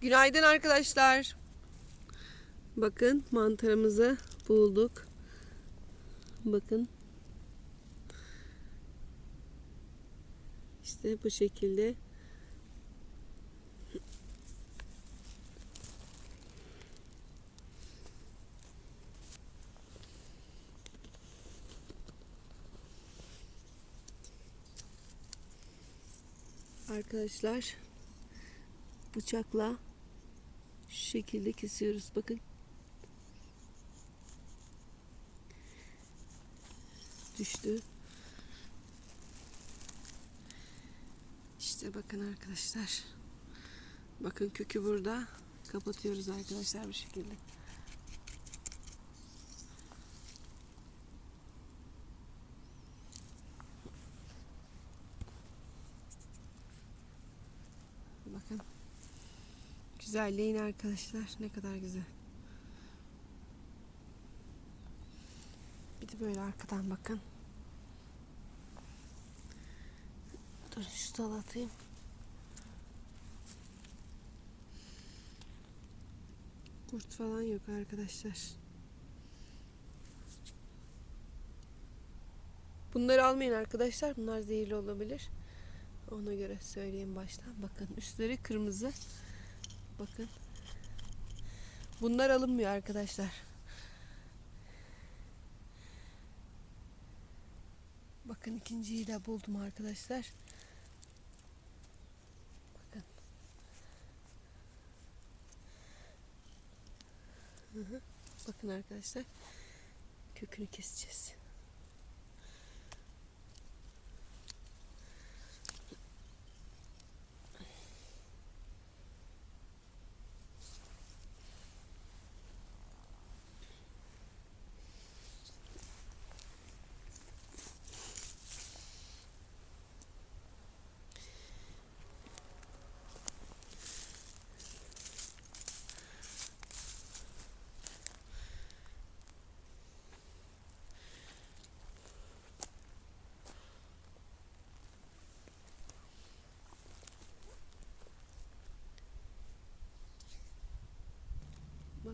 Günaydın arkadaşlar. Bakın mantarımızı bulduk. Bakın. İşte bu şekilde. Arkadaşlar bıçakla şu şekilde kesiyoruz. Bakın. Düştü. İşte bakın arkadaşlar. Bakın kökü burada. Kapatıyoruz arkadaşlar bu şekilde. Bakın. Güzelleyin arkadaşlar. Ne kadar güzel. Bir de böyle arkadan bakın. Dur şu dal atayım. Kurt falan yok arkadaşlar. Bunları almayın arkadaşlar. Bunlar zehirli olabilir. Ona göre söyleyeyim baştan. Bakın üstleri kırmızı. Bakın. Bunlar alınmıyor arkadaşlar. Bakın ikinciyi de buldum arkadaşlar. Bakın. Bakın arkadaşlar. Kökünü keseceğiz.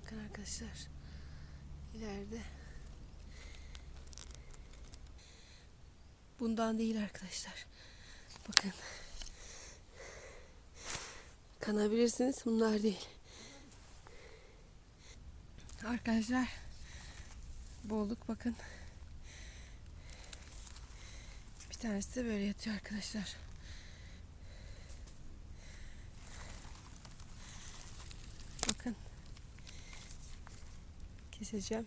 Bakın arkadaşlar. ileride. Bundan değil arkadaşlar. Bakın. Kanabilirsiniz. Bunlar değil. Arkadaşlar. Bulduk bakın. Bir tanesi de böyle yatıyor arkadaşlar. Bakın keseceğim.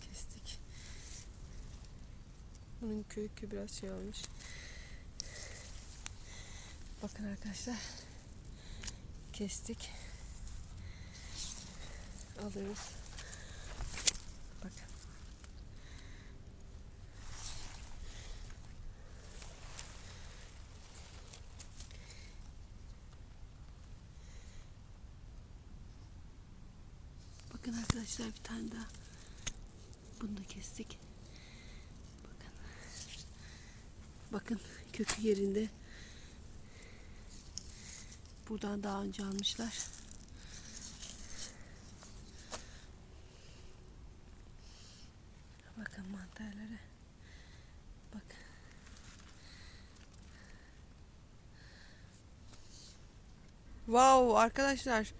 Kestik. Bunun kökü biraz şey olmuş. Bakın arkadaşlar. Kestik. Alıyoruz. Bakın. Bakın arkadaşlar bir tane daha. Bunu da kestik. Bakın. Bakın kökü yerinde. Buradan daha önce almışlar. Bakın mantarlara. Bak. Wow arkadaşlar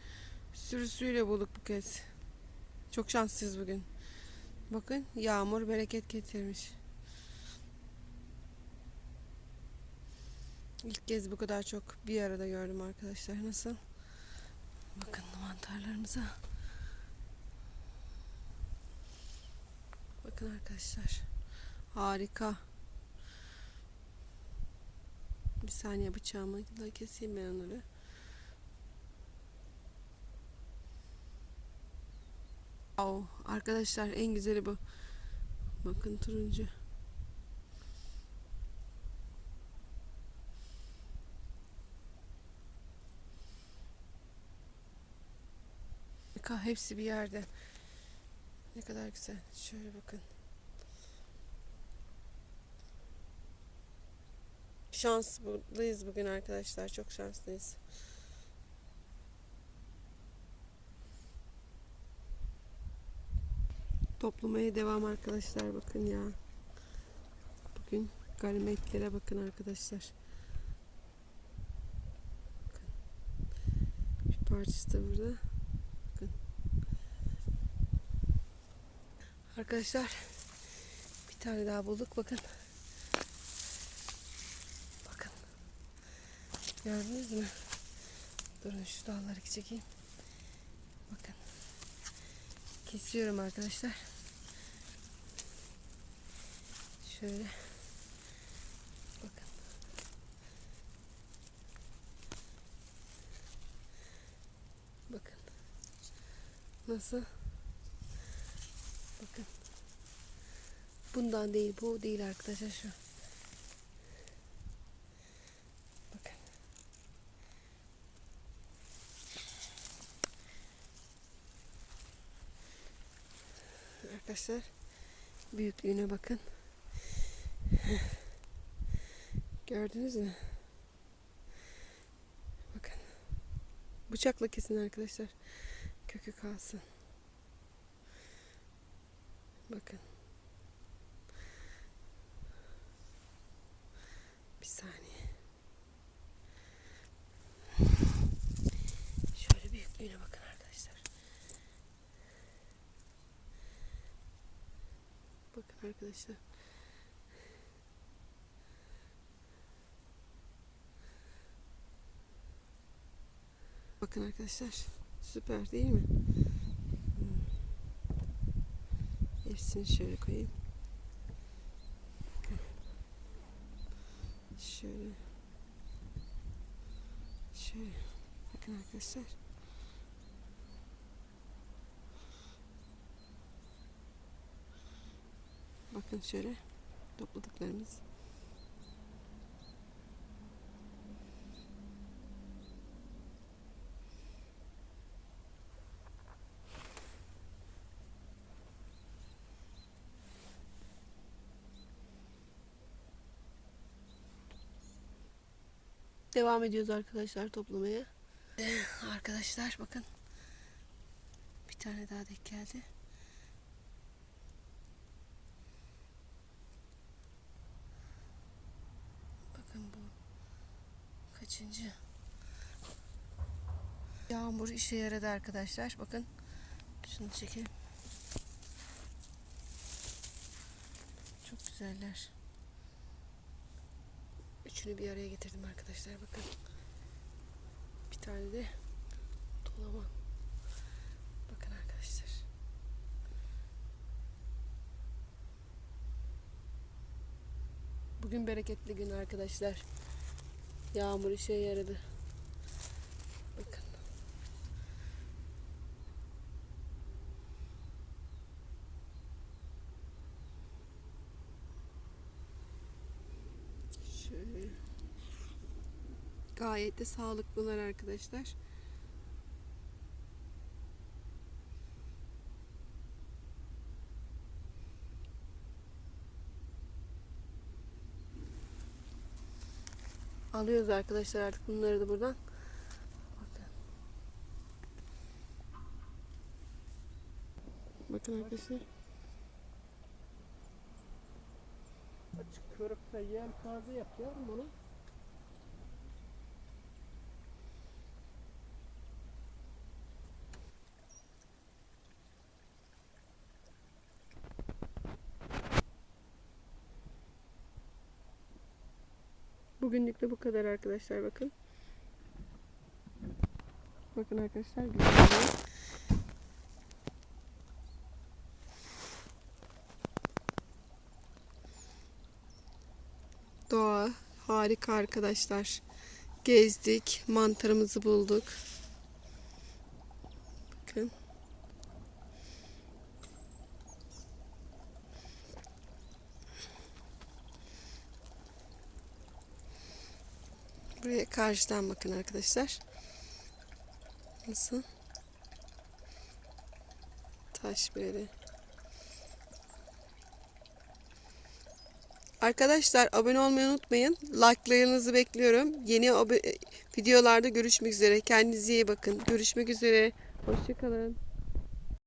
sürüsüyle bulduk bu kez. Çok şanslıyız bugün. Bakın yağmur bereket getirmiş. İlk kez bu kadar çok bir arada gördüm arkadaşlar. Nasıl? Bakın mantarlarımıza. Bakın arkadaşlar. Harika. Bir saniye bıçağımı da keseyim ben onları. Wow, arkadaşlar en güzeli bu. Bakın turuncu. Harika, Hepsi bir yerde. Ne kadar güzel. Şöyle bakın. Şanslıyız bugün arkadaşlar. Çok şanslıyız. Toplamaya devam arkadaşlar bakın ya. Bugün ganimetlere bakın arkadaşlar. Bakın. Bir parçası da burada. Bakın. Arkadaşlar bir tane daha bulduk bakın. Bakın. Gördünüz mü? Durun şu dalları çekeyim. Bakın. Kesiyorum arkadaşlar. Şöyle. Bakın. Bakın. Nasıl? Bakın. Bundan değil, bu değil arkadaşlar şu. Bakın. Arkadaşlar büyüklüğüne bakın. Gördünüz mü? Bakın. Bıçakla kesin arkadaşlar. Kökü kalsın. Bakın. Bir saniye. Şöyle büyüklüğüne bakın arkadaşlar. Bakın arkadaşlar. Bakın arkadaşlar. Süper değil mi? Hmm. Hepsini şöyle koyayım. Şöyle. Şöyle. Bakın arkadaşlar. Bakın şöyle topladıklarımız. Devam ediyoruz arkadaşlar toplamaya. Eh, Arkadaşlar bakın. Bir tane daha denk geldi. Bakın bu kaçıncı? Yağmur işe yaradı arkadaşlar. Bakın. Şunu çekelim. Çok güzeller. Üçünü bir araya getirdim arkadaşlar. Bakın. Bir tane de dolama. Bakın arkadaşlar. Bugün bereketli gün arkadaşlar. Yağmur işe yaradı. Bakın. Şöyle. Gayet de sağlıklılar arkadaşlar. Alıyoruz arkadaşlar artık bunları da buradan. Bakın. Bakın arkadaşlar. Açık körükte yel taze yap yavrum onu. Bugünlük de bu kadar arkadaşlar bakın. Bakın arkadaşlar güzel. Doğa harika arkadaşlar. Gezdik, mantarımızı bulduk. Bakın. Buraya karşıdan bakın arkadaşlar. Nasıl? Taş böyle. Arkadaşlar abone olmayı unutmayın. Like'larınızı bekliyorum. Yeni videolarda görüşmek üzere. Kendinize iyi bakın. Görüşmek üzere. Hoşçakalın.